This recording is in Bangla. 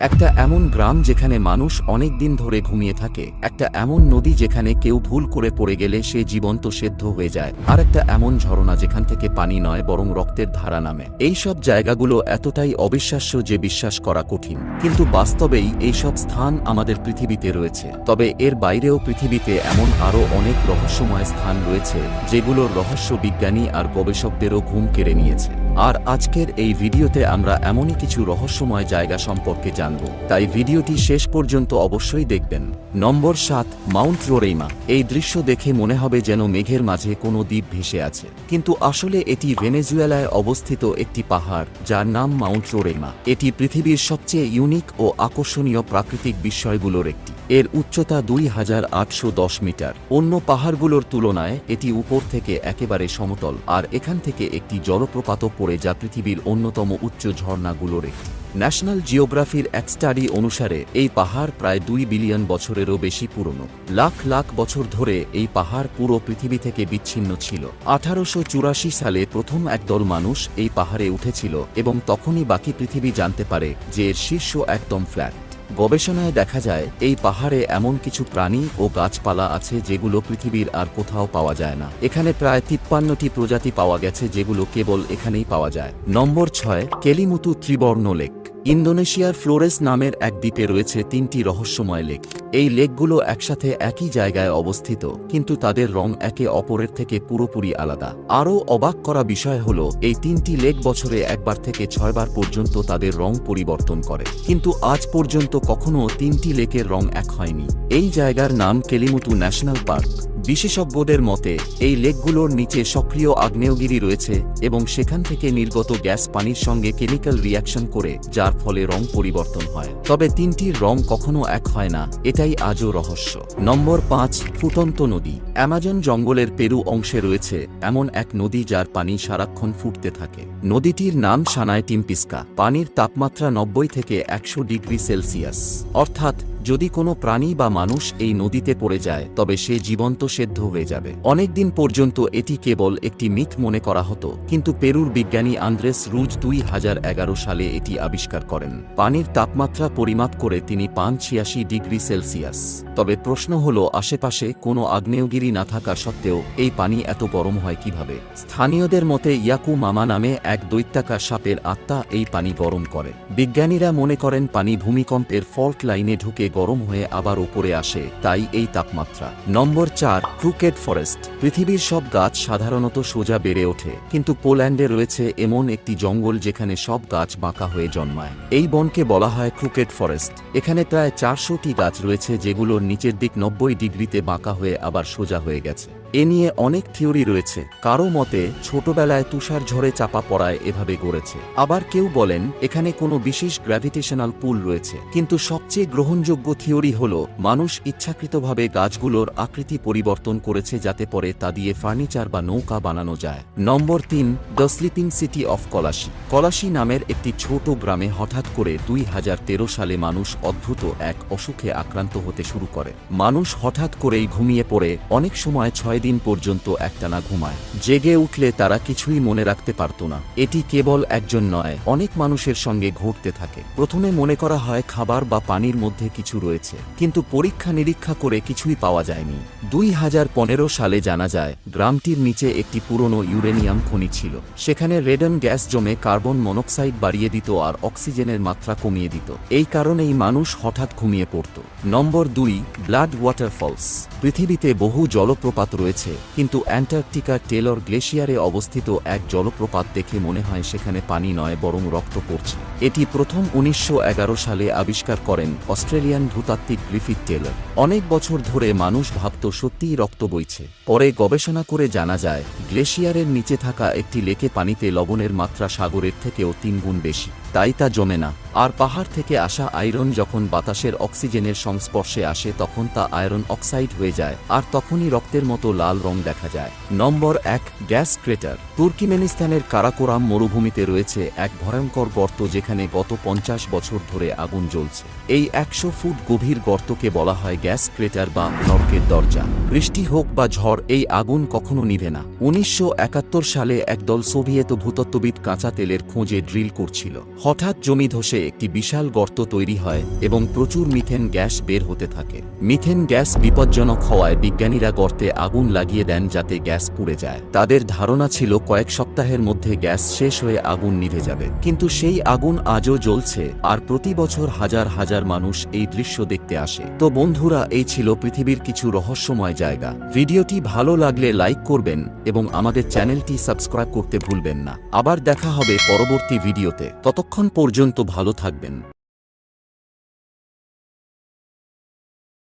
একটা এমন গ্রাম যেখানে মানুষ অনেক দিন ধরে ঘুমিয়ে থাকে, একটা এমন নদী যেখানে কেউ ভুল করে পড়ে গেলে সে জীবন্ত সেদ্ধ হয়ে যায়, আর একটা এমন ঝরনা যেখান থেকে পানি নয় বরং রক্তের ধারা নামে। এই সব জায়গাগুলো এতটাই অবিশ্বাস্য যে বিশ্বাস করা কঠিন। কিন্তু বাস্তবেই এই সব স্থান আমাদের পৃথিবীতে রয়েছে। তবে এর বাইরেও পৃথিবীতে এমন আরও অনেক রহস্যময় স্থান রয়েছে, যেগুলোর রহস্য বিজ্ঞানী আর গবেষকদেরও ঘুম কেড়ে নিয়েছে। আর আজকের এই ভিডিওতে আমরা এমনই কিছু রহস্যময় জায়গা সম্পর্কে জানব। তাই ভিডিওটি শেষ পর্যন্ত অবশ্যই দেখবেন। নম্বর সাত, মাউন্ট রোরেইমা। এই দৃশ্য দেখে মনে হবে যেন মেঘের মাঝে কোনো দ্বীপ ভেসে আছে। কিন্তু আসলে এটি ভেনেজুয়েলায় অবস্থিত একটি পাহাড়, যার নাম মাউন্ট রোরেইমা। এটি পৃথিবীর সবচেয়ে ইউনিক ও আকর্ষণীয় প্রাকৃতিক বিস্ময়গুলোর একটি। এর উচ্চতা দুই হাজার আটশো দশ মিটার। অন্য পাহাড়গুলোর তুলনায় এটি উপর থেকে একেবারে সমতল, আর এখান থেকে একটি জলপ্রপাতও পড়ে যা পৃথিবীর অন্যতম উচ্চ ঝর্ণাগুলোর একটি। ন্যাশনাল জিওগ্রাফির এক স্টাডি অনুসারে, এই পাহাড় প্রায় দুই বিলিয়ন বছরেরও বেশি পুরনো। লাখ লাখ বছর ধরে এই পাহাড় পুরো পৃথিবী থেকে বিচ্ছিন্ন ছিল। আঠারোশো চুরাশি সালে প্রথম একদল মানুষ এই পাহাড়ে উঠেছিল এবং তখনই বাকি পৃথিবী জানতে পারে যে এর শীর্ষ একদম ফ্ল্যাট। গবেষণায় দেখা যায়, এই পাহাড়ে এমন কিছু প্রাণী ও গাছপালা আছে যেগুলো পৃথিবীর আর কোথাও পাওয়া যায় না। এখানে প্রায় তিপ্পান্নটি প্রজাতি পাওয়া গেছে যেগুলো কেবল এখানেই পাওয়া যায়। নম্বর ছয়, কেলিমুতু ত্রিবর্ণ লেক। ইন্দোনেশিয়ার ফ্লোরেস নামের এক দ্বীপে রয়েছে তিনটি রহস্যময় লেক। এই লেকগুলো একসাথে একই জায়গায় অবস্থিত, কিন্তু তাদের রং একে অপরের থেকে পুরোপুরি আলাদা। আরও অবাক করা বিষয় হল, এই তিনটি লেক বছরে একবার থেকে ছয়বার পর্যন্ত তাদের রং পরিবর্তন করে। কিন্তু আজ পর্যন্ত কখনও তিনটি লেকের রং এক হয়নি। এই জায়গার নাম কেলিমুতু ন্যাশনাল পার্ক। বিশেষজ্ঞদের মতে, এই লেকগুলোর নিচে সক্রিয় আগ্নেয়গিরি রয়েছে এবং সেখান থেকে নির্গত গ্যাস পানির সঙ্গে কেমিক্যাল রিয়াকশন করে, যার ফলে রং পরিবর্তন হয়। তবে তিনটির রং কখনো এক হয় না, এটাই আজও রহস্য। নম্বর পাঁচ, ফুটন্ত নদী। অ্যামাজন জঙ্গলের পেরু অংশে রয়েছে এমন এক নদী যার পানি সারাক্ষণ ফুটতে থাকে। নদীটির নাম সানায় টিম্পিস্কা। পানির তাপমাত্রা নব্বই থেকে একশো ডিগ্রি সেলসিয়াস। অর্থাৎ যদি কোনো প্রাণী বা মানুষ এই নদীতে পড়ে যায়, তবে সে জীবন্ত সেদ্ধ হয়ে যাবে। অনেকদিন পর্যন্ত এটি কেবল একটি মিথ মনে করা হতো, কিন্তু পেরুর বিজ্ঞানী আন্দ্রেস রুজ দুই হাজার এগারো সালে এটি আবিষ্কার করেন। পানির তাপমাত্রা পরিমাপ করে তিনি পান ছিয়াশি ডিগ্রি সেলসিয়াস। তবে প্রশ্ন হল, আশেপাশে কোনো আগ্নেয়গিরি না থাকা সত্ত্বেও এই পানি এত গরম হয় কীভাবে? স্থানীয়দের মতে, ইয়াকু মামা নামে এক দৈত্যাকার সাপের আত্মা এই পানি গরম করে। বিজ্ঞানীরা মনে করেন, পানি ভূমিকম্পের ফল্ট লাইনে ঢুকে গরম হয়ে আবার ওপরে আসে, তাই এই তাপমাত্রা। নম্বর চার ক্রুকেট ফরেস্ট পৃথিবীর সব গাছ সাধারণত সোজা বেড়ে ওঠে, কিন্তু পোল্যান্ডে রয়েছে এমন একটি জঙ্গল যেখানে সব গাছ বাঁকা হয়ে জন্মায়। এই বনকে বলা হয় ক্রুকেট ফরেস্ট এখানে প্রায় চারশোটি গাছ রয়েছে যেগুলোর নিচের দিক নব্বই ডিগ্রিতে বাঁকা হয়ে আবার সোজা হয়ে গেছে। এ নিয়ে অনেক থিওরি রয়েছে। কারও মতে, ছোটবেলায় তুষার ঝড়ে চাপা পড়ায় এভাবে গড়েছে। আবার কেউ বলেন, এখানে কোনো বিশেষ গ্র্যাভিটেশনাল পুল রয়েছে। কিন্তু সবচেয়ে গ্রহণযোগ্য থিওরি হল, মানুষ ইচ্ছাকৃতভাবে গাছগুলোর আকৃতি পরিবর্তন করেছে যাতে পরে তা দিয়ে ফার্নিচার বা নৌকা বানানো যায়। নম্বর তিন, the sleeping city of Kalachi. Kalachi নামের একটি ছোট গ্রামে হঠাৎ করে দুই হাজার তেরো সালে মানুষ অদ্ভুত এক অসুখে আক্রান্ত হতে শুরু করে। মানুষ হঠাৎ করেই ঘুমিয়ে পড়ে। অনেক সময় ছয় দিন পর্যন্ত একটানা ঘুমায়। জেগে উঠলে তারা কিছুই মনে রাখতে পারত না। এটি কেবল একজন নয়, অনেক মানুষের সঙ্গে ঘটতে থাকে। প্রথমে মনে করা হয় খাবার বা পানির মধ্যে কিছু রয়েছে, কিন্তু পরীক্ষা নিরীক্ষা করে কিছুই পাওয়া যায়নি। দুই হাজার পনেরো সালে জানা যায়, গ্রামটির নিচে একটি পুরনো ইউরেনিয়াম খনি ছিল। সেখানে রেডন গ্যাস জমে কার্বন মনোক্সাইড বাড়িয়ে দিত আর অক্সিজেনের মাত্রা কমিয়ে দিত। এই কারণেই মানুষ হঠাৎ ঘুমিয়ে পড়ত। নম্বর দুই, ব্লাড ওয়াটারফলস। পৃথিবীতে বহু জলপ্রপাত রয়েছে। কিন্তু অ্যান্টার্কটিকার টেলর গ্লেশিয়ারে অবস্থিত এক জলপ্রপাত দেখে মনে হয় সেখানে পানি নয়, বরং রক্ত পড়ছে। এটি প্রথম উনিশশো এগারো সালে আবিষ্কার করেন অস্ট্রেলিয়ান ভূতাত্ত্বিক গ্রিফিথ টেলর। অনেক বছর ধরে মানুষ ভাবত সত্যিই রক্ত বইছে। পরে গবেষণা করে জানা যায়, গ্লেশিয়ারের নিচে থাকা একটি লেকে পানিতে লবণের মাত্রা সাগরের থেকেও তিনগুণ বেশি। তাই তা জমে না। আর পাহাড় থেকে আসা আয়রন যখন বাতাসের অক্সিজেনের সংস্পর্শে আসে, তখন তা আয়রন অক্সাইড হয়ে যায়, আর তখনই রক্তের মতো লাল রং দেখা যায়। নম্বর এক, গ্যাস ক্রেটার। তুর্কিমেনিস্তানের কারাকোরাম মরুভূমিতে রয়েছে এক ভয়ঙ্কর গর্ত যেখানে যেখানে গত পঞ্চাশ বছর ধরে আগুন জ্বলছে। এই একশো ফুট গভীর গর্তকে বলা হয় গ্যাস ক্রেটার বা নরকের দরজা। বৃষ্টি হোক বা ঝড়, এই আগুন কখনো নিভে না। উনিশশো একাত্তর সালে একদল সোভিয়েত ভূতত্ত্ববিদ কাঁচা তেলের খোঁজে ড্রিল করছিল। হঠাৎ জমি ধসে একটি বিশাল গর্ত তৈরি হয় এবং প্রচুর মিথেন গ্যাস বের হতে থাকে। মিথেন গ্যাস বিপজ্জনক হওয়ায় বিজ্ঞানীরা গর্তে আগুন লাগিয়ে দেন যাতে গ্যাস পুড়ে যায়। তাদের ধারণা ছিল কয়েক সপ্তাহের মধ্যে গ্যাস শেষ হয়ে আগুন নিভে যাবে। কিন্তু সেই আগুন আজও জ্বলছে আর প্রতি বছর হাজার হাজার মানুষ এই দৃশ্য দেখতে আসে। তো বন্ধুরা, এই ছিল পৃথিবীর কিছু রহস্যময় জায়গা। ভিডিওটি ভালো লাগলে লাইক করবেন এবং আমাদের চ্যানেলটি সাবস্ক্রাইব করতে ভুলবেন না। আবার দেখা হবে পরবর্তী ভিডিওতে। ততক্ষণ পর্যন্ত ভালো থাকবেন।